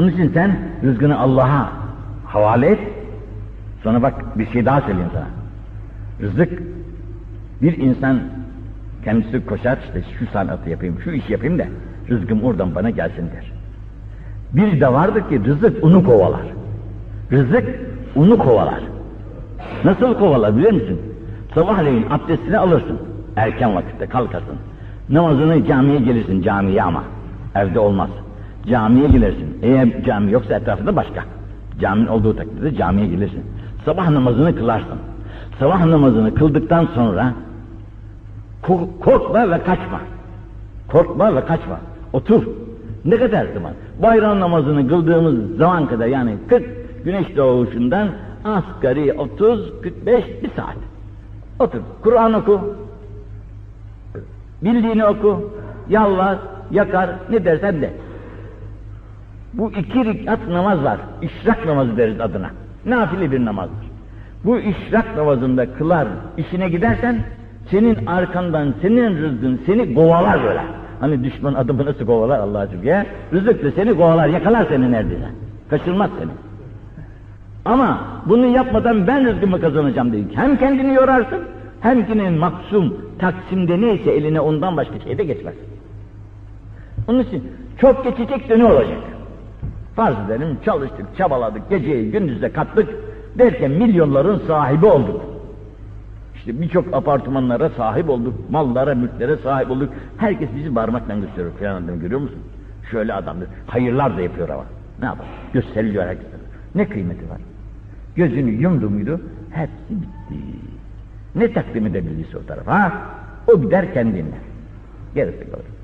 Onun için sen rızkını Allah'a havale et. Sonra bak bir şey daha söyleyeyim sana. Rızık bir insan kendisi koşar işte şu sanatı yapayım, şu işi yapayım da rızkım oradan bana gelsin der. Bir de vardır ki rızık unu kovalar. Rızık unu kovalar. Nasıl kovalar biliyor musun? Sabahleyin abdestini alırsın. Erken vakitte kalkarsın. Namazını camiye gelirsin camiye ama. Evde olmaz. Camiye gelirsin. Eğer cami yoksa etrafında başka. Caminin olduğu takdirde camiye gelirsin. Sabah namazını kılarsın. Sabah namazını kıldıktan sonra kork- korkma ve kaçma. Korkma ve kaçma. Otur. Ne kadar zaman? Bayram namazını kıldığımız zaman kadar yani 40 güneş doğuşundan asgari 30 45 bir saat. Otur. Kur'an oku. Bildiğini oku. Yalvar, yakar, ne dersen de. Bu iki rekat namaz var. İşrak namazı deriz adına. Nafile bir namazdır. Bu işrak namazında kılar, işine gidersen senin arkandan senin rızkın seni kovalar böyle. Hani düşman adamı nasıl kovalar Allah'a şükür. Rızık da seni kovalar, yakalar seni neredeyse. Kaçırmaz seni. Ama bunu yapmadan ben rızkımı kazanacağım dedik. Hem kendini yorarsın, hem yine maksum, taksimde neyse eline ondan başka şey de geçmez. Onun için çok geçecek de ne olacak? Farz edelim çalıştık, çabaladık, geceyi gündüzde kattık derken milyonların sahibi olduk. İşte birçok apartmanlara sahip olduk, mallara, mülklere sahip olduk. Herkes bizi parmakla gösteriyor falan adam görüyor musun? Şöyle adamdır. Hayırlar da yapıyor ama. Ne yapar? Gösteriliyor herkese. Ne kıymeti var? Gözünü yumdu muydu? Hepsi bitti. Ne takdim edebildiyse o tarafa. O gider kendinden. Gerisi kalır.